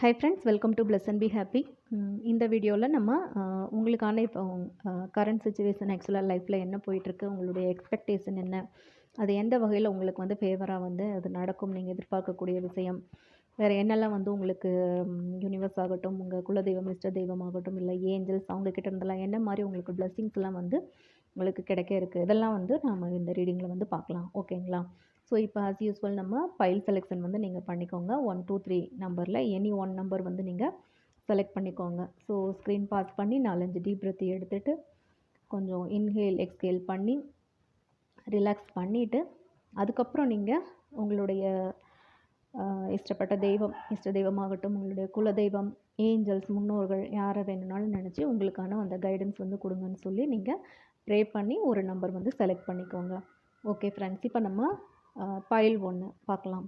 Hi friends welcome to plus and be happy இந்த வீடியோவில் நம்ம உங்களுக்கான இப்போ கரண்ட் சுச்சுவேஷன் ஆக்சுவலாக லைஃப்பில் என்ன போயிட்டுருக்கு உங்களுடைய எக்ஸ்பெக்டேஷன் என்ன அது எந்த வகையில் உங்களுக்கு வந்து ஃபேவராக வந்து அது நடக்கும் நீங்கள் எதிர்பார்க்கக்கூடிய விஷயம் வேறு என்னெல்லாம் வந்து உங்களுக்கு யூனிவர்ஸ் ஆகட்டும் உங்கள் குலதெய்வம் இஷ்ட தெய்வம் ஆகட்டும் இல்லை ஏஞ்சல்ஸ் அவங்கக்கிட்ட இருந்தெல்லாம் என்ன மாதிரி உங்களுக்கு பிளெஸ்ஸிங்ஸ்லாம் வந்து உங்களுக்கு கிடைக்க இருக்குது இதெல்லாம் வந்து நம்ம இந்த ரீடிங்கில் வந்து பார்க்கலாம் ஓகேங்களா ஸோ இப்போ ஆஸ் யூஸ்வல் நம்ம ஃபைல் செலெக்ஷன் வந்து நீங்கள் பண்ணிக்கோங்க. ஒன் டூ த்ரீ நம்பரில் எனி ஒன் நம்பர் வந்து நீங்கள் செலக்ட் பண்ணிக்கோங்க. ஸோ ஸ்க்ரீன் பாஸ் பண்ணி நாலஞ்சு டீப் ப்ரெத்தி எடுத்துகிட்டு கொஞ்சம் இன்ஹேல் எக்ஸ்ஹேல் பண்ணி ரிலாக்ஸ் பண்ணிவிட்டு அதுக்கப்புறம் நீங்கள் உங்களுடைய இஷ்டப்பட்ட தெய்வம் இஷ்ட தெய்வமாகட்டும் உங்களுடைய குலதெய்வம் ஏஞ்சல்ஸ் முன்னோர்கள் யாரை வேணும்னாலும் நினச்சி உங்களுக்கான அந்த கைடன்ஸ் வந்து கொடுங்கன்னு சொல்லி நீங்கள் ப்ரே பண்ணி ஒரு நம்பர் வந்து செலக்ட் பண்ணிக்கோங்க. ஓகே ஃப்ரெண்ட்ஸ் இப்போ நம்ம பைல் ஒன்று பார்க்கலாம்.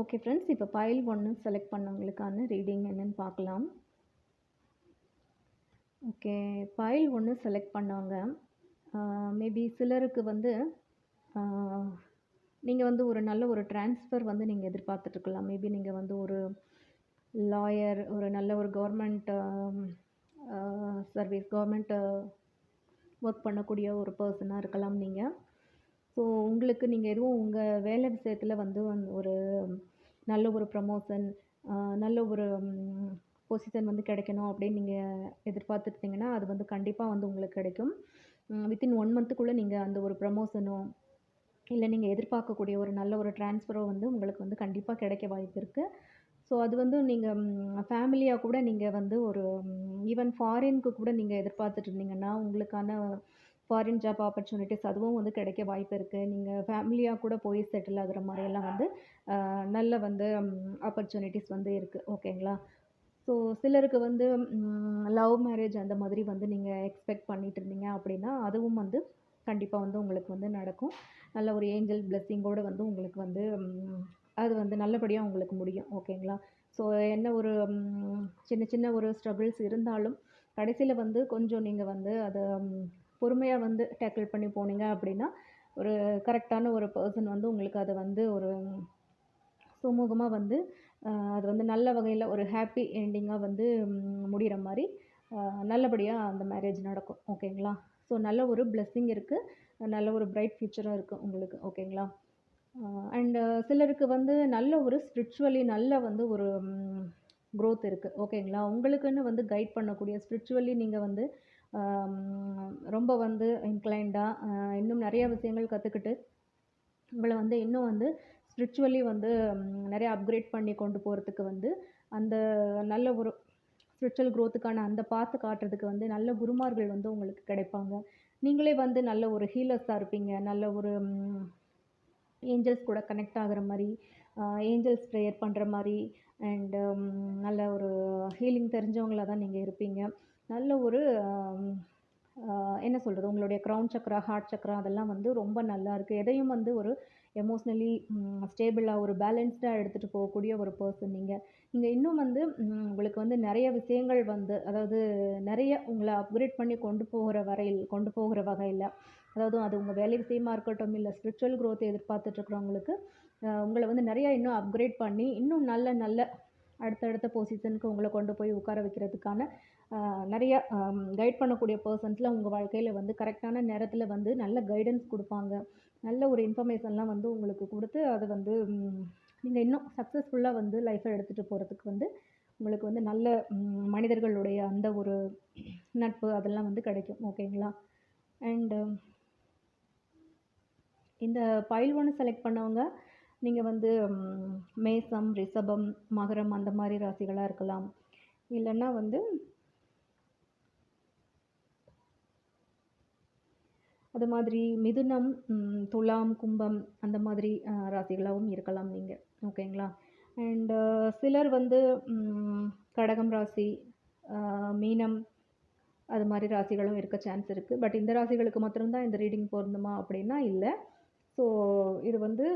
ஓகே ஃப்ரெண்ட்ஸ் இப்போ பைல் ஒன்று செலக்ட் பண்ணவங்களுக்கான ரீடிங் என்னென்னு பார்க்கலாம். ஓகே பயில் ஒன்று செலக்ட் பண்ணவங்க மேபி சிலருக்கு வந்து நீங்கள் வந்து ஒரு நல்ல ஒரு ட்ரான்ஸ்ஃபர் வந்து நீங்கள் எதிர்பார்த்துட்ருக்கலாம் மேபி நீங்கள் வந்து ஒரு லாயர் ஒரு நல்ல ஒரு கவர்மெண்ட் சர்வீஸ் கவர்மெண்ட்டு ஒர்க் பண்ணக்கூடிய ஒரு பர்சனாக இருக்கலாம் நீங்கள் ஸோ உங்களுக்கு நீங்கள் எதுவும் உங்கள் வேலை விஷயத்தில் வந்து வந்து ஒரு நல்ல ஒரு ப்ரமோஷன் நல்ல ஒரு பொசிஷன் வந்து கிடைக்கணும் அப்படின்னு நீங்கள் எதிர்பார்த்துருந்தீங்கன்னா அது வந்து கண்டிப்பாக வந்து உங்களுக்கு கிடைக்கும். வித்தின் ஒன் மந்த்துக்குள்ளே நீங்கள் அந்த ஒரு ப்ரமோஷனோ இல்லை நீங்கள் எதிர்பார்க்கக்கூடிய ஒரு நல்ல ஒரு ட்ரான்ஸ்ஃபரோ வந்து உங்களுக்கு வந்து கண்டிப்பாக கிடைக்க வாய்ப்பு இருக்குது ஸோ அது வந்து நீங்கள் ஃபேமிலியாக கூட நீங்கள் வந்து ஒரு ஈவன் ஃபாரினுக்கு கூட நீங்கள் எதிர்பார்த்துட்டு இருந்தீங்கன்னா உங்களுக்கான ஃபாரின் ஜாப் ஆப்பர்ச்சுனிட்டிஸ் அதுவும் வந்து கிடைக்க வாய்ப்பு இருக்குது நீங்கள் ஃபேமிலியாக கூட போய் செட்டில் ஆகுற மாதிரியெல்லாம் வந்து நல்ல வந்து ஆப்பர்ச்சுனிட்டிஸ் வந்து இருக்குது ஓகேங்களா ஸோ சிலருக்கு வந்து லவ் மேரேஜ் அந்த மாதிரி வந்து நீங்கள் எக்ஸ்பெக்ட் பண்ணிட்டு இருந்தீங்க அப்படின்னா அதுவும் வந்து கண்டிப்பாக வந்து உங்களுக்கு வந்து நடக்கும். நல்ல ஒரு ஏஞ்சல் பிளெஸ்ஸிங்கோடு வந்து உங்களுக்கு வந்து அது வந்து நல்லபடியாக உங்களுக்கு முடியும் ஓகேங்களா? ஸோ என்ன ஒரு சின்ன சின்ன ஒரு ஸ்ட்ரகிள்ஸ் இருந்தாலும் கடைசியில் வந்து கொஞ்சம் நீங்கள் வந்து அதை பொறுமையாக வந்து டேக்கிள் பண்ணி போனீங்க அப்படின்னா ஒரு கரெக்டான ஒரு பர்சன் வந்து உங்களுக்கு அதை வந்து ஒரு சுமூகமாக வந்து அது வந்து நல்ல வகையில் ஒரு ஹாப்பி எண்டிங்காக வந்து முடிகிற மாதிரி நல்லபடியாக அந்த மேரேஜ் நடக்கும் ஓகேங்களா? ஸோ நல்ல ஒரு பிளெஸ்ஸிங் இருக்குது நல்ல ஒரு பிரைட் ஃப்யூச்சராக இருக்குது உங்களுக்கு ஓகேங்களா? அண்டு uh, சிலருக்கு வந்து நல்ல ஒரு ஸ்பிரிச்சுவலி நல்ல வந்து ஒரு க்ரோத் இருக்குது ஓகேங்களா உங்களுக்குன்னு வந்து கைட் பண்ணக்கூடிய ஸ்பிரிச்சுவலி நீங்கள் வந்து ரொம்ப வந்து இன்க்ளைண்டாக இன்னும் நிறைய விஷயங்கள் கற்றுக்கிட்டு உங்களை வந்து இன்னும் வந்து ஸ்பிரிச்சுவலி வந்து நிறைய அப்கிரேட் பண்ணி கொண்டு போகிறதுக்கு வந்து அந்த நல்ல ஒரு ஸ்பிரிச்சுவல் க்ரோத்துக்கான அந்த பாத்து காட்டுறதுக்கு வந்து நல்ல குருமார்கள் வந்து உங்களுக்கு கிடைப்பாங்க. நீங்களே வந்து நல்ல ஒரு ஹீலர்ஸாக இருப்பீங்க. நல்ல ஒரு ஏஞ்சல்ஸ் கூட கனெக்ட் ஆகிற மாதிரி ஏஞ்சல்ஸ் ப்ரேயர் பண்ணுற மாதிரி அண்டு நல்ல ஒரு ஹீலிங் தெரிஞ்சவங்களா தான் நீங்கள் இருப்பீங்க. நல்ல ஒரு என்ன சொல்கிறது உங்களுடைய க்ரௌன் சக்கரா ஹார்ட் சக்கரா அதெல்லாம் வந்து ரொம்ப நல்லா இருக்குது எதையும் வந்து ஒரு எமோஷ்னலி ஸ்டேபிளாக ஒரு பேலன்ஸ்டாக எடுத்துகிட்டு போகக்கூடிய ஒரு பர்சன் நீங்கள் நீங்கள் இன்னும் வந்து உங்களுக்கு வந்து நிறைய விஷயங்கள் வந்து அதாவது நிறைய உங்களை அப்கிரேட் பண்ணி கொண்டு போகிற வரையில் கொண்டு போகிற வகையில் அதாவது அது உங்கள் வேலை விஷயமா இருக்கட்டும் இல்லை ஸ்பிரிச்சுவல் க்ரோத் எதிர்பார்த்துட்ருக்குறவங்களுக்கு உங்களை வந்து நிறையா இன்னும் அப்கிரேட் பண்ணி இன்னும் நல்ல நல்ல அடுத்தடுத்த பொசிஷனுக்கு உங்களை கொண்டு போய் உட்கார வைக்கிறதுக்கான நிறைய கைட் பண்ணக்கூடிய பர்சன்ஸில் உங்கள் வாழ்க்கையில் வந்து கரெக்டான நேரத்தில் வந்து நல்ல கைடன்ஸ் கொடுப்பாங்க. நல்ல ஒரு இன்ஃபர்மேஷன்லாம் வந்து உங்களுக்கு கொடுத்து அதை வந்து நீங்கள் இன்னும் சக்ஸஸ்ஃபுல்லாக வந்து லைஃப்பை எடுத்துகிட்டு போகிறதுக்கு வந்து உங்களுக்கு வந்து நல்ல மனிதர்களுடைய அந்த ஒரு நட்பு அதெல்லாம் வந்து கிடைக்கும். ஓகேங்களா அண்டு இந்த பைல் ஒன்று செலக்ட் பண்ணவங்க நீங்கள் வந்து மேசம் ரிஷபம் மகரம் அந்த மாதிரி ராசிகளாக இருக்கலாம். இல்லைன்னா வந்து அது மாதிரி மிதுனம் துலாம் கும்பம் அந்த மாதிரி ராசிகளாகவும் இருக்கலாம் நீங்கள் ஓகேங்களா? அண்டு சிலர் வந்து கடகம் ராசி மீனம் அது மாதிரி ராசிகளும் இருக்க சான்ஸ் இருக்குது பட் இந்த ராசிகளுக்கு மாத்திரம்தான் இந்த ரீடிங் பொருந்துமா அப்படின்னா இல்லை. ஸோ இது வந்து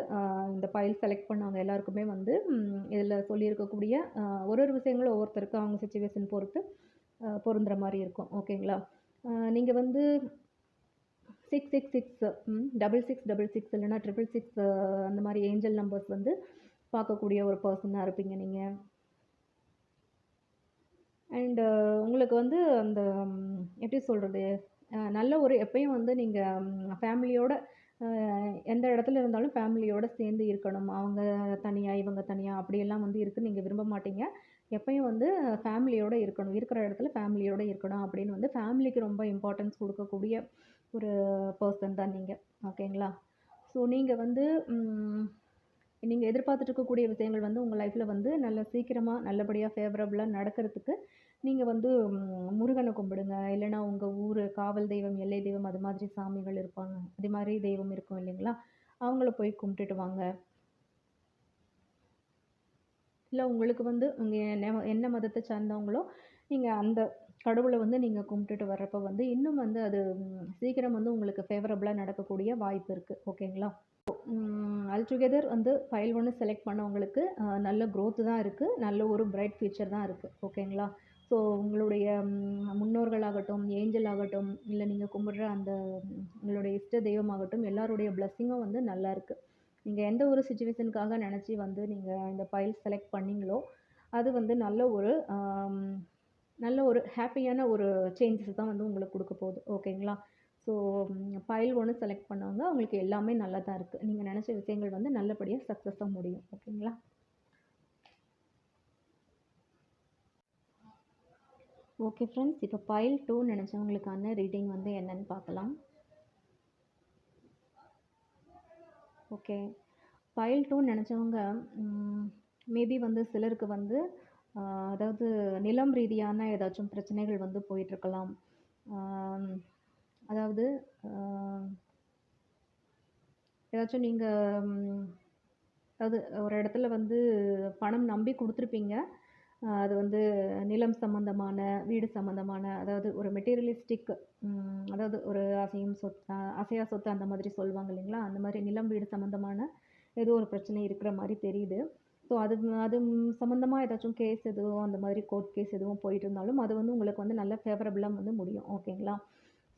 இந்த ஃபைல் செலக்ட் பண்ணவங்க எல்லாருக்குமே வந்து இதில் சொல்லியிருக்கக்கூடிய ஒரு ஒரு விஷயங்களும் ஒவ்வொருத்தருக்கும் அவங்க சுச்சுவேஷன் பொறுத்து பொருந்துகிற பொருந்துற மாதிரி இருக்கும். ஓகேங்களா நீங்கள் வந்து six six six double six double six இல்லைனா ட்ரிபிள் சிக்ஸ் அந்த மாதிரி ஏஞ்சல் நம்பர்ஸ் வந்து பார்க்கக்கூடிய ஒரு பர்சனாக இருப்பீங்க நீங்கள் அண்டு உங்களுக்கு வந்து அந்த எப்படி சொல்கிறது நல்ல ஒரு எப்பயும் வந்து நீங்கள் ஃபேமிலியோட எந்த இடத்துல இருந்தாலும் ஃபேமிலியோடு சேர்ந்து இருக்கணும். அவங்க தனியாக இவங்க தனியாக அப்படியெல்லாம் வந்து இருக்கு நீங்கள் விரும்ப மாட்டீங்க. எப்பயும் வந்து ஃபேமிலியோடு இருக்கணும். இருக்கிற இடத்துல ஃபேமிலியோடு இருக்கணும் அப்படின்னு வந்து ஃபேமிலிக்கு ரொம்ப இம்பார்ட்டன்ஸ் கொடுக்கக்கூடிய ஒரு பர்சன் தான் நீங்கள் ஓகேங்களா ஸோ நீங்கள் வந்து நீங்கள் எதிர்பார்த்துட்டு இருக்கக்கூடிய விஷயங்கள் வந்து உங்கள் லைஃப்பில் வந்து நல்ல சீக்கிரமாக நல்லபடியாக ஃபேவரபுளாக நடக்கிறதுக்கு நீங்கள் வந்து முருகனை கும்பிடுங்க. இல்லைன்னா உங்கள் ஊர் காவல் தெய்வம் எல்லை தெய்வம் அது மாதிரி சாமிகள் இருப்பாங்க. அது மாதிரி தெய்வம் இருக்கும் இல்லைங்களா? அவங்கள போய் கும்பிட்டுட்டு வாங்க. இல்லை உங்களுக்கு வந்து உங்கள் என்ன என்ன மதத்தை சார்ந்தவங்களோ நீங்கள் அந்த கடவுளை வந்து நீங்கள் கும்பிட்டுட்டு வர்றப்ப வந்து இன்னும் வந்து அது சீக்கிரம் வந்து உங்களுக்கு ஃபேவரபுளாக நடக்கக்கூடிய வாய்ப்பு இருக்குது ஓகேங்களா? அல்டுகெதர் வந்து ஃபைல் ஒன்று செலக்ட் பண்ணவங்களுக்கு நல்ல க்ரோத்து தான் இருக்குது நல்ல ஒரு பிரைட் ஃபியூச்சர் தான் இருக்குது ஓகேங்களா? ஸோ உங்களுடைய முன்னோர்களாகட்டும் ஏஞ்சல் ஆகட்டும் இல்லை நீங்கள் கும்பிட்ற அந்த உங்களுடைய இஷ்ட தெய்வமாகட்டும் எல்லாருடைய பிளஸ்ஸிங்கும் வந்து நல்லா இருக்குது நீங்கள் எந்த ஒரு சுச்சுவேஷனுக்காக நினச்சி வந்து நீங்கள் இந்த பைல் செலக்ட் பண்ணீங்களோ அது வந்து நல்ல ஒரு நல்ல ஒரு ஹாப்பியான ஒரு சேஞ்சஸ் தான் வந்து உங்களுக்கு கொடுக்க போகுது. ஓகேங்களா ஸோ ஃபைல் ஒன்று செலக்ட் பண்ணவங்க உங்களுக்கு எல்லாமே நல்லா தான் இருக்குது நீங்கள் நினச்ச விஷயங்கள் வந்து நல்லபடியாக சக்ஸஸாக முடியும். ஓகேங்களா ஓகே ஃப்ரெண்ட்ஸ் இப்போ ஃபைல் டூ நினச்சவங்களுக்கான ரீடிங் வந்து என்னன்னு பார்க்கலாம். ஓகே பைல் டூ நினச்சவங்க மேபி வந்து சிலருக்கு வந்து அதாவது நிலம் ரீதியான ஏதாச்சும் பிரச்சனைகள் வந்து போயிட்டுருக்கலாம். அதாவது ஏதாச்சும் நீங்கள் அதாவது ஒரு இடத்துல வந்து பணம் நம்பி கொடுத்துருப்பீங்க. அது வந்து நிலம் சம்மந்தமான வீடு சம்மந்தமான அதாவது ஒரு மெட்டீரியலிஸ்டிக் அதாவது ஒரு அசையும் சொத்து அசையா சொத்து அந்த மாதிரி சொல்லுவாங்க இல்லைங்களா? அந்த மாதிரி நிலம் வீடு சம்மந்தமான ஏதோ ஒரு பிரச்சனை இருக்கிற மாதிரி தெரியுது. ஸோ அது அது சம்மந்தமாக ஏதாச்சும் கேஸ் எதுவும் அந்த மாதிரி கோர்ட் கேஸ் எதுவும் போயிட்டு இருந்தாலும் அது வந்து உங்களுக்கு வந்து நல்ல ஃபேவரபுளாக வந்து முடியும். ஓகேங்களா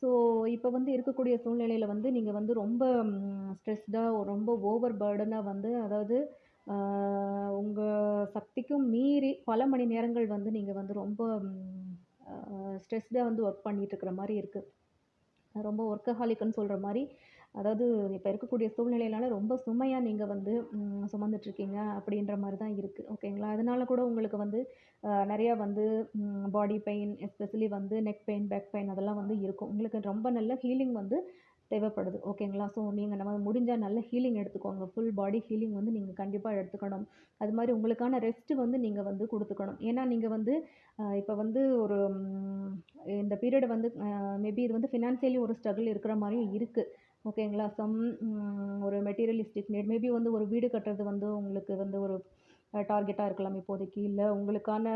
ஸோ இப்போ வந்து இருக்கக்கூடிய சூழ்நிலையில் வந்து நீங்கள் வந்து ரொம்ப ஸ்ட்ரெஸ்டாக ரொம்ப ஓவர் பேர்டனாக வந்து அதாவது உங்கள் சக்திக்கும் மீறி பல மணி நேரங்கள் வந்து நீங்கள் வந்து ரொம்ப ஸ்ட்ரெஸ்டாக வந்து ஒர்க் பண்ணிகிட்ருக்குற மாதிரி இருக்குது ரொம்ப ஒர்க்கஹாலிக்குன்னு சொல்கிற மாதிரி அதாவது இப்போ இருக்கக்கூடிய சூழ்நிலையினால ரொம்ப சுமையாக நீங்கள் வந்து சுமந்துட்ருக்கீங்க சுமந்துட்டு இருக்கீங்க அப்படின்ற மாதிரி தான் இருக்குது ஓகேங்களா? அதனால கூட உங்களுக்கு வந்து நிறையா வந்து பாடி பெயின் எஸ்பெஷலி வந்து நெக் பெயின் பேக் பெயின் அதெல்லாம் வந்து இருக்கும். உங்களுக்கு ரொம்ப நல்ல ஹீலிங் வந்து தேவைப்படுது. ஓகேங்களா ஸோ நீங்கள் நம்ம முடிஞ்சால் நல்ல ஹீலிங் எடுத்துக்கோங்க. ஃபுல் பாடி ஹீலிங் வந்து நீங்கள் கண்டிப்பாக எடுத்துக்கணும். அது மாதிரி உங்களுக்கான ரெஸ்ட்டு வந்து நீங்கள் வந்து கொடுத்துக்கணும். ஏன்னா நீங்கள் வந்து இப்போ வந்து ஒரு இந்த பீரியடை வந்து மேபி இது வந்து ஃபினான்சியலி ஒரு ஸ்ட்ரகிள் இருக்கிற மாதிரியும் இருக்குது ஓகேங்களா சம் ஒரு மெட்டீரியலிஸ்டிக் நீட் மேபி வந்து ஒரு வீடு கட்டுறது வந்து உங்களுக்கு வந்து ஒரு டார்கெட்டாக இருக்கலாம் இப்போதைக்கு. இல்லை உங்களுக்கான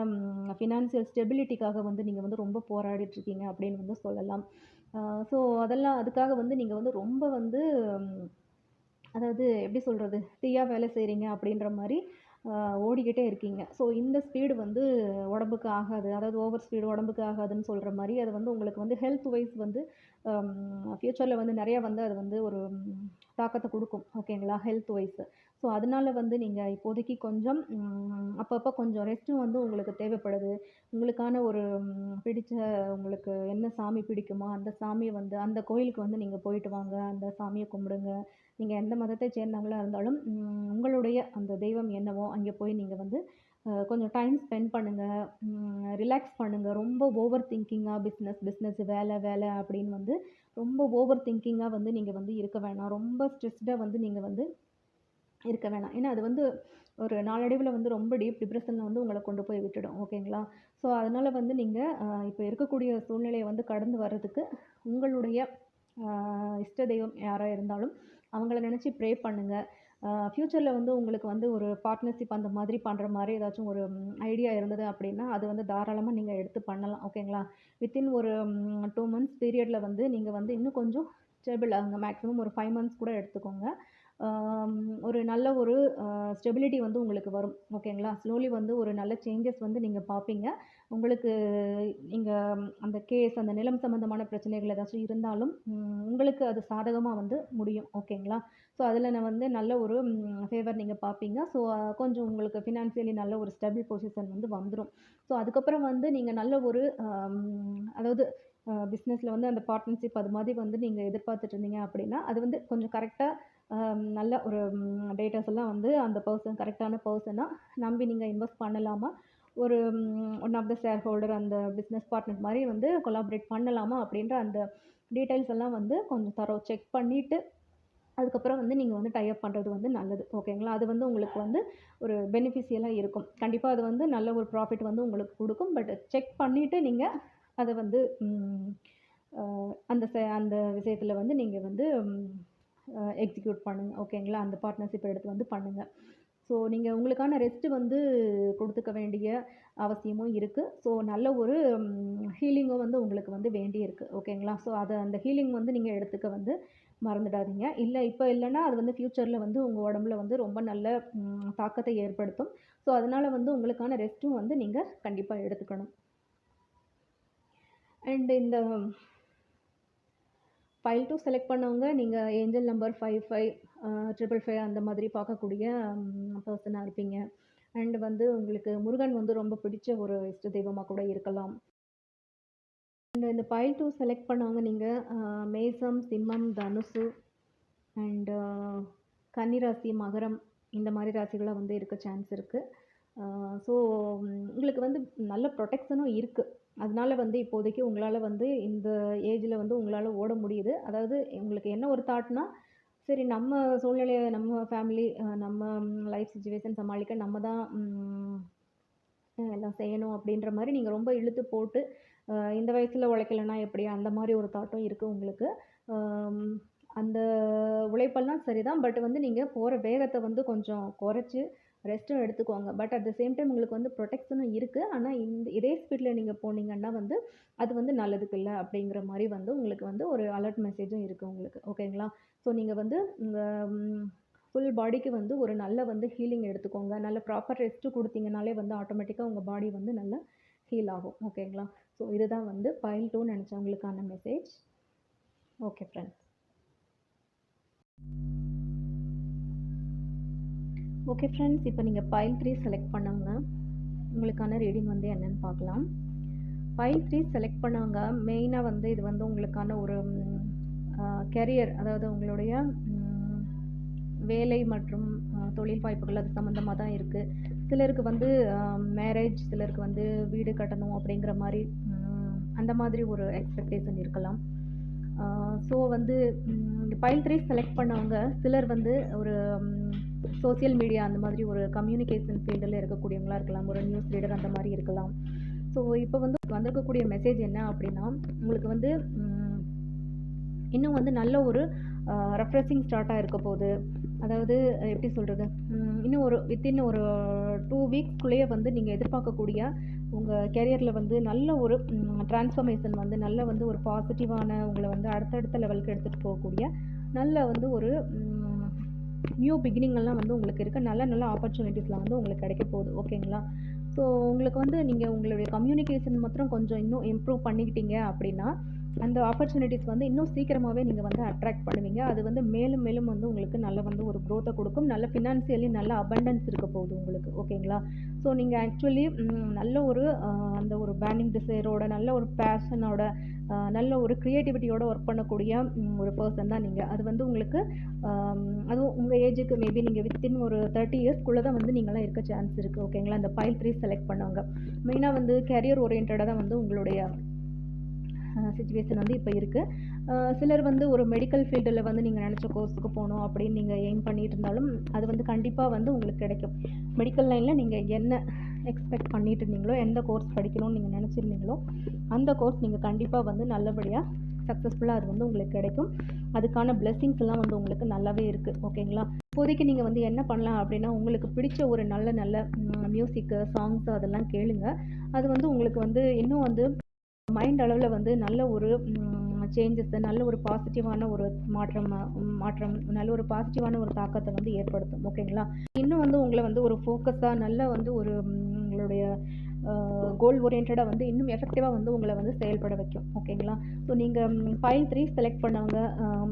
ஃபினான்சியல் ஸ்டெபிலிட்டிக்காக வந்து நீங்கள் வந்து ரொம்ப போராடிட்டுருக்கீங்க அப்படின்னு வந்து சொல்லலாம். ஸோ அதெல்லாம் அதுக்காக வந்து நீங்கள் வந்து ரொம்ப வந்து அதாவது எப்படி சொல்கிறது தீயாக வேலை செய்கிறீங்க அப்படின்ற மாதிரி ஓடிக்கிட்டே இருக்கீங்க. ஸோ இந்த ஸ்பீடு வந்து உடம்புக்கு ஆகாது. அதாவது ஓவர் ஸ்பீடு உடம்புக்கு ஆகாதுன்னு சொல்கிற மாதிரி அது வந்து உங்களுக்கு வந்து ஹெல்த் வைஸ் வந்து ஃப்யூச்சரில் வந்து நிறையா வந்து அது வந்து ஒரு தாக்கத்தை கொடுக்கும் ஓகேங்களா ஹெல்த் வைஸ் ஸோ அதனால் வந்து நீங்கள் இப்போதைக்கு கொஞ்சம் அப்பப்போ கொஞ்சம் ரெஸ்ட்டும் வந்து உங்களுக்கு தேவைப்படுது. உங்களுக்கான ஒரு பிடித்த உங்களுக்கு என்ன சாமி பிடிக்குமோ அந்த சாமியை வந்து அந்த கோயிலுக்கு வந்து நீங்கள் போயிட்டு வாங்க அந்த சாமியை கும்பிடுங்க. நீங்கள் எந்த மதத்தை சேர்ந்தவங்களாக இருந்தாலும் உங்களுடைய அந்த தெய்வம் என்னவோ அங்கே போய் நீங்கள் வந்து கொஞ்சம் டைம் ஸ்பெண்ட் பண்ணுங்கள் ரிலாக்ஸ் பண்ணுங்கள் ரொம்ப ஓவர் திங்கிங்காக பிஸ்னஸ் பிஸ்னஸ் வேலை வேலை அப்படின்னு வந்து ரொம்ப ஓவர் திங்கிங்காக வந்து நீங்கள் வந்து இருக்க வேணாம். ரொம்ப ஸ்ட்ரெஸ்டாக வந்து நீங்கள் வந்து இருக்க வேணாம். ஏன்னா அது வந்து ஒரு நாளடைவில் வந்து ரொம்ப டீப் டிப்ரெஷனில் வந்து உங்களை கொண்டு போய் விட்டுடும். ஓகேங்களா? ஸோ அதனால் வந்து நீங்கள் இப்போ இருக்கக்கூடிய சூழ்நிலையை வந்து கடந்து வர்றதுக்கு உங்களுடைய இஷ்ட தெய்வம் யாராக இருந்தாலும் அவங்கள நினச்சி ப்ரே பண்ணுங்கள் ஃப்யூச்சரில் வந்து உங்களுக்கு வந்து ஒரு பார்ட்னர்ஷிப் அந்த மாதிரி பண்ணுற மாதிரி ஏதாச்சும் ஒரு ஐடியா இருந்தது அப்படின்னா அது வந்து தாராளமாக நீங்கள் எடுத்து பண்ணலாம் ஓகேங்களா வித்தின் ஒரு டூ மந்த்ஸ் பீரியடில் வந்து நீங்கள் வந்து இன்னும் கொஞ்சம் ஸ்டேபிள் ஆகுங்க மேக்ஸிமம் ஒரு ஃபைவ் மந்த்ஸ் கூட எடுத்துக்கோங்க. ஒரு நல்ல ஒரு ஸ்டெபிலிட்டி வந்து உங்களுக்கு வரும் ஓகேங்களா ஸ்லோலி வந்து ஒரு நல்ல சேஞ்சஸ் வந்து நீங்கள் பார்ப்பீங்க. உங்களுக்கு இங்கே அந்த கேஸ் அந்த நிலம் சம்மந்தமான பிரச்சனைகள் ஏதாச்சும் இருந்தாலும் உங்களுக்கு அது சாதகமாக வந்து முடியும் ஓகேங்களா ஸோ அதில் நான் வந்து நல்ல ஒரு ஃபேவர் நீங்கள் பார்ப்பீங்க ஸோ கொஞ்சம் உங்களுக்கு ஃபினான்ஷியலி நல்ல ஒரு ஸ்டெபிள் பொசிஷன் வந்து வந்துடும் ஸோ அதுக்கப்புறம் வந்து நீங்கள் நல்ல ஒரு அதாவது பிஸ்னஸில் வந்து அந்த பார்ட்னர்ஷிப் அது மாதிரி வந்து நீங்கள் எதிர்பார்த்துட்டு இருந்தீங்க அப்படின்னா அது வந்து கொஞ்சம் கரெக்டாக நல்ல ஒரு டேட்டாஸ் எல்லாம் வந்து அந்த பர்சன் கரெக்டான பர்சனாக நம்பி நீங்கள் இன்வெஸ்ட் பண்ணலாமா? ஒரு one of the share holder அந்த பிஸ்னஸ் பார்ட்னர் மாதிரி வந்து கொலாபரேட் பண்ணலாமா? அப்படின்ற அந்த டீட்டெயில்ஸ் எல்லாம் வந்து கொஞ்சம் தரோ செக் பண்ணிவிட்டு அதுக்கப்புறம் வந்து நீங்கள் வந்து டைப் பண்ணுறது வந்து நல்லது. ஓகேங்களா அது வந்து உங்களுக்கு வந்து ஒரு பெனிஃபிஷியலாக இருக்கும். கண்டிப்பாக அது வந்து நல்ல ஒரு ப்ராஃபிட் வந்து உங்களுக்கு கொடுக்கும். பட் செக் பண்ணிவிட்டு நீங்கள் அதை வந்து அந்த அந்த விஷயத்தில் வந்து நீங்கள் வந்து எக்ஸிக்யூட் பண்ணுங்கள் ஓகேங்களா அந்த பார்ட்னர்ஷிப் எடுத்து வந்து பண்ணுங்கள் ஸோ நீங்கள் உங்களுக்கான ரெஸ்ட்டு வந்து கொடுத்துக்க வேண்டிய அவசியமும் இருக்குது ஸோ நல்ல ஒரு ஹீலிங்கும் வந்து உங்களுக்கு வந்து வேண்டி இருக்குது ஓகேங்களா ஸோ அதை அந்த ஹீலிங் வந்து நீங்கள் எடுத்துக்க வந்து மறந்துடாதீங்க. இல்லை இப்போ இல்லைன்னா அது வந்து ஃப்யூச்சரில் வந்து உங்கள் உடம்புல வந்து ரொம்ப நல்ல தாக்கத்தை ஏற்படுத்தும். ஸோ அதனால் வந்து உங்களுக்கான ரெஸ்ட்டும் வந்து நீங்கள் கண்டிப்பாக எடுத்துக்கணும். அண்ட் இந்த ஃபைல் டூ செலக்ட் பண்ணவங்க நீங்கள் angel number five five triple five அந்த மாதிரி பார்க்கக்கூடிய பர்சனாக இருப்பீங்க. அண்ட் வந்து உங்களுக்கு முருகன் வந்து ரொம்ப பிடிச்ச ஒரு இஷ்ட தெய்வமாக கூட இருக்கலாம். இந்த இந்த பைல் டூ செலக்ட் பண்ணவங்க நீங்கள் மேசம் சிம்மம் தனுசு அண்டு கன்னிராசி மகரம் இந்த மாதிரி ராசிகளாக வந்து இருக்க சான்ஸ் இருக்குது ஸோ உங்களுக்கு வந்து நல்ல ப்ரொடெக்ஷனும் இருக்குது அதனால வந்து இப்போதைக்கு உங்களால் வந்து இந்த ஏஜில் வந்து உங்களால் ஓட முடியுது. அதாவது உங்களுக்கு என்ன ஒரு தாட்னா சரி நம்ம சூழ்நிலையை நம்ம ஃபேமிலி நம்ம லைஃப் சுச்சுவேஷன் சமாளிக்க நம்ம தான் எல்லாம் செய்யணும் அப்படின்ற மாதிரி நீங்கள் ரொம்ப இழுத்து போட்டு இந்த வயசில் உழைக்கலைன்னா எப்படி? அந்த மாதிரி ஒரு தாட்டும் இருக்குது உங்களுக்கு. அந்த உழைப்பெல்லாம் சரிதான். பட் வந்து நீங்கள் போகிற வேகத்தை வந்து கொஞ்சம் குறைச்சி ரெஸ்ட்டும் எடுத்துக்கோங்க. But at the same time உங்களுக்கு வந்து ப்ரொடெக்ஷனும் இருக்குது ஆனால் இந்த இதே ஸ்பீடில் நீங்கள் போனீங்கன்னா வந்து அது வந்து நல்லதுக்கு இல்லை அப்படிங்கிற மாதிரி வந்து உங்களுக்கு வந்து ஒரு அலர்ட் மெசேஜும் இருக்குது உங்களுக்கு. ஓகேங்களா ஸோ நீங்கள் வந்து உங்கள் ஃபுல் பாடிக்கு வந்து ஒரு நல்ல வந்து ஹீலிங் எடுத்துக்கோங்க. நல்ல ப்ராப்பர் ரெஸ்ட்டு கொடுத்தீங்கனாலே வந்து ஆட்டோமேட்டிக்காக உங்கள் பாடி வந்து நல்லா ஹீல் ஆகும். ஓகேங்களா ஸோ இதுதான் வந்து file two நினச்சவங்களுக்கான message okay friends okay friends இப்போ நீங்கள் ஃபைல் த்ரீ செலக்ட் பண்ணவங்க உங்களுக்கான ரீடிங் வந்து என்னென்னு பார்க்கலாம். ஃபைல் த்ரீ செலக்ட் பண்ணவங்க மெயினாக வந்து இது வந்து உங்களுக்கான ஒரு கெரியர் அதாவது உங்களுடைய வேலை மற்றும் தொழில் வாய்ப்புகள் அது சம்மந்தமாக தான் இருக்குது சிலருக்கு வந்து மேரேஜ் சிலருக்கு வந்து வீடு கட்டணும் அப்படிங்கிற மாதிரி அந்த மாதிரி ஒரு எக்ஸ்பெக்டேஷன் இருக்கலாம். ஸோ வந்து பைல் த்ரீ செலக்ட் பண்ணவங்க சிலர் வந்து ஒரு சோஷியல் மீடியா அந்த மாதிரி ஒரு கம்யூனிகேஷன் ஃபீல்டில் இருக்கக்கூடியவங்களா இருக்கலாம். ஒரு நியூஸ் ரீடர் அந்த மாதிரி இருக்கலாம். ஸோ இப்போ வந்து வந்திருக்கக்கூடிய மெசேஜ் என்ன அப்படின்னா உங்களுக்கு வந்து இன்னும் வந்து நல்ல ஒரு ரெஃப்ரெஷிங் ஸ்டார்ட்டாக இருக்க போகுது. அதாவது எப்படி சொல்கிறது இன்னும் ஒரு வித்தின் ஒரு டூ வீக்ஸ்க்குள்ளேயே வந்து நீங்கள் எதிர்பார்க்கக்கூடிய உங்கள் கெரியரில் வந்து நல்ல ஒரு ட்ரான்ஸ்ஃபர்மேஷன் வந்து நல்ல வந்து ஒரு பாசிட்டிவான உங்களை வந்து அடுத்தடுத்த லெவலுக்கு எடுத்துகிட்டு போகக்கூடிய நல்ல வந்து ஒரு நியூ பிகினிங் எல்லாம் வந்து உங்களுக்கு இருக்க. நல்ல நல்ல ஆப்பர்ச்சுனிட்டிஸ்லாம் வந்து உங்களுக்கு கிடைக்க போகுது. ஓகேங்களா? ஸோ உங்களுக்கு வந்து நீங்கள் உங்களுடைய கம்யூனிகேஷன் மாத்திரம் கொஞ்சம் இன்னும் இம்ப்ரூவ் பண்ணிக்கிட்டீங்க அப்படின்னா அந்த ஆப்பர்ச்சுனிட்டிஸ் வந்து இன்னும் சீக்கிரமாகவே நீங்கள் வந்து அட்ராக்ட் பண்ணுவீங்க. அது வந்து மேலும் மேலும் வந்து உங்களுக்கு நல்ல வந்து ஒரு க்ரோத்தை கொடுக்கும். நல்ல ஃபினான்சியலி நல்ல அபண்டன்ஸ் இருக்க போகுது உங்களுக்கு. ஓகேங்களா ஸோ நீங்கள் ஆக்சுவலி நல்ல ஒரு அந்த ஒரு பேனிங் டிசைரோட நல்ல ஒரு பேஷனோட நல்ல ஒரு க்ரியேட்டிவிட்டியோட ஒர்க் பண்ணக்கூடிய ஒரு பர்சன் தான் நீங்கள் அது வந்து உங்களுக்கு அதுவும் உங்கள் ஏஜுக்கு மேபி நீங்கள் வித்தின் ஒரு தேர்ட்டி இயர்ஸ்க்குள்ளே தான் வந்து நீங்களாம் இருக்க சான்ஸ் இருக்குது ஓகேங்களா அந்த பைல் த்ரீ செலக்ட் பண்ணுவாங்க. மெயினாக வந்து கேரியர் ஓரியன்டாக தான் வந்து உங்களுடைய சுச்சுவேஷன் வந்து இப்போ இருக்குது சிலர் வந்து ஒரு மெடிக்கல் ஃபீல்டில் வந்து நீங்கள் நினச்ச கோர்ஸுக்கு போகணும் அப்படின்னு நீங்கள் எய்ம் பண்ணிட்டு இருந்தாலும் அது வந்து கண்டிப்பாக வந்து உங்களுக்கு கிடைக்கும். மெடிக்கல் லைனில் நீங்கள் என்ன எக்ஸ்பெக்ட் பண்ணிட்டு இருந்தீங்களோ எந்த கோர்ஸ் படிக்கணும்னு நீங்கள் நினச்சிருந்தீங்களோ அந்த கோர்ஸ் நீங்கள் கண்டிப்பாக வந்து நல்லபடியாக சக்ஸஸ்ஃபுல்லாக அது வந்து உங்களுக்கு கிடைக்கும். அதுக்கான பிளெஸ்ஸிங்ஸ் எல்லாம் வந்து உங்களுக்கு நல்லாவே இருக்குது ஓகேங்களா இப்போதைக்கு நீங்கள் வந்து என்ன பண்ணலாம் அப்படின்னா உங்களுக்கு பிடிச்ச ஒரு நல்ல நல்ல மியூசிக்கு சாங்ஸ் அதெல்லாம் கேளுங்க. அது வந்து உங்களுக்கு வந்து இன்னும் வந்து மைண்ட் அளவில் வந்து நல்ல ஒரு சேஞ்சஸ் நல்ல ஒரு பாசிட்டிவான ஒரு மாற்றம் மாற்றம் நல்ல ஒரு பாசிட்டிவான ஒரு தாக்கத்தை வந்து ஏற்படுத்தும். ஓகேங்களா இன்னும் வந்து உங்களை வந்து ஒரு ஃபோக்கஸாக நல்ல வந்து ஒரு உங்களுடைய கோல் ஓரியன்டாக வந்து இன்னும் எஃபெக்டிவாக வந்து உங்களை வந்து செயல்பட வைக்கும். ஓகேங்களா ஸோ நீங்கள் ஃபைல் த்ரீ செலக்ட் பண்ணவங்க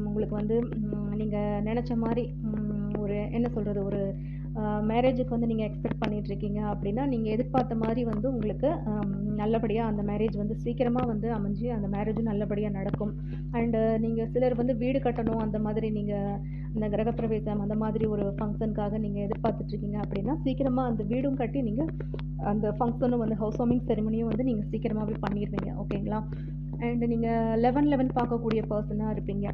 உங்களுக்கு வந்து நீங்கள் நினச்ச மாதிரி ஒரு என்ன சொல்கிறது ஒரு மேரேஜுக்கு வந்து நீங்கள் எக்ஸ்பெக்ட் பண்ணிட்டு இருக்கீங்க அப்படின்னா நீங்கள் எதிர்பார்த்த மாதிரி வந்து உங்களுக்கு நல்லபடியாக அந்த மேரேஜ் வந்து சீக்கிரமாக வந்து அமைஞ்சு அந்த மேரேஜும் நல்லபடியாக நடக்கும். அண்டு நீங்கள் சிலர் வந்து வீடு கட்டணும் அந்த மாதிரி நீங்கள் இந்த கிரகப்பிரவேசம் அந்த மாதிரி ஒரு ஃபங்க்ஷனுக்காக நீங்கள் எதிர்பார்த்துட்ருக்கீங்க அப்படின்னா சீக்கிரமாக அந்த வீடும் கட்டி நீங்கள் அந்த ஃபங்க்ஷனும் வந்து ஹவுஸ் வார்மிங் செரிமனியும் வந்து நீங்கள் சீக்கிரமாகவே பண்ணிடுவீங்க ஓகேங்களா அண்டு நீங்கள் லெவன் லெவன் பார்க்கக்கூடிய பர்சனாக இருப்பீங்க.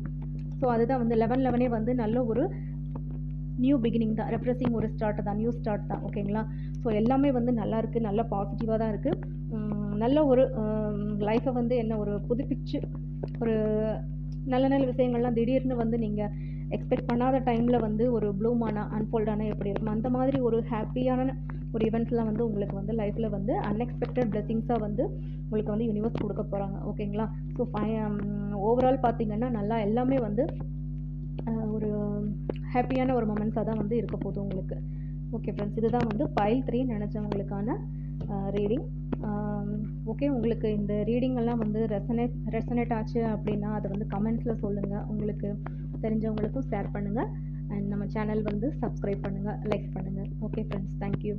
ஸோ அதுதான் வந்து லெவன் லெவனே வந்து நல்ல ஒரு நியூ பிகினிங் தான். ரெப்ரெஸிங் ஒரு ஸ்டார்ட் தான். நியூ ஸ்டார்ட் தான். ஓகேங்களா ஸோ எல்லாமே வந்து நல்லா இருக்குது நல்ல பாசிட்டிவாக தான் இருக்குது நல்ல ஒரு லைஃப்பை வந்து என்ன ஒரு புதுப்பிச்சு ஒரு நல்ல நல்ல விஷயங்கள்லாம் திடீர்னு வந்து நீங்கள் எக்ஸ்பெக்ட் பண்ணாத டைமில் வந்து ஒரு ப்ளூம் ஆனால் அன்ஃபோல்ட் ஆனால் எப்படி இருக்கும்? அந்த மாதிரி ஒரு ஹாப்பியான ஒரு ஈவெண்ட்ஸ்லாம் வந்து உங்களுக்கு வந்து லைஃப்பில் வந்து அன்எக்ஸ்பெக்டட் பிளெஸிங்ஸாக வந்து உங்களுக்கு வந்து யூனிவர்ஸ் கொடுக்க போகிறாங்க ஓகேங்களா ஸோ ஃபை ஓவரால் பார்த்தீங்கன்னா நல்லா எல்லாமே வந்து ஒரு ஹாப்பியான ஒரு மொமெண்ட்ஸாக தான் வந்து இருக்க போகுது உங்களுக்கு. ஓகே ஃப்ரெண்ட்ஸ் இதுதான் வந்து பைல் த்ரீ நினச்சவங்களுக்கான ரீடிங் ஓகே உங்களுக்கு இந்த ரீடிங்கெல்லாம் வந்து ரெசனேட் ரெசனேட் ஆச்சு அப்படின்னா அதை வந்து கமெண்ட்ஸில் சொல்லுங்கள் உங்களுக்கு தெரிஞ்சவங்களுக்கும் ஷேர் பண்ணுங்கள் அண்ட் நம்ம சேனல் வந்து சப்ஸ்கிரைப் பண்ணுங்கள் லைக் பண்ணுங்கள் ஓகே ஃப்ரெண்ட்ஸ் தேங்க்யூ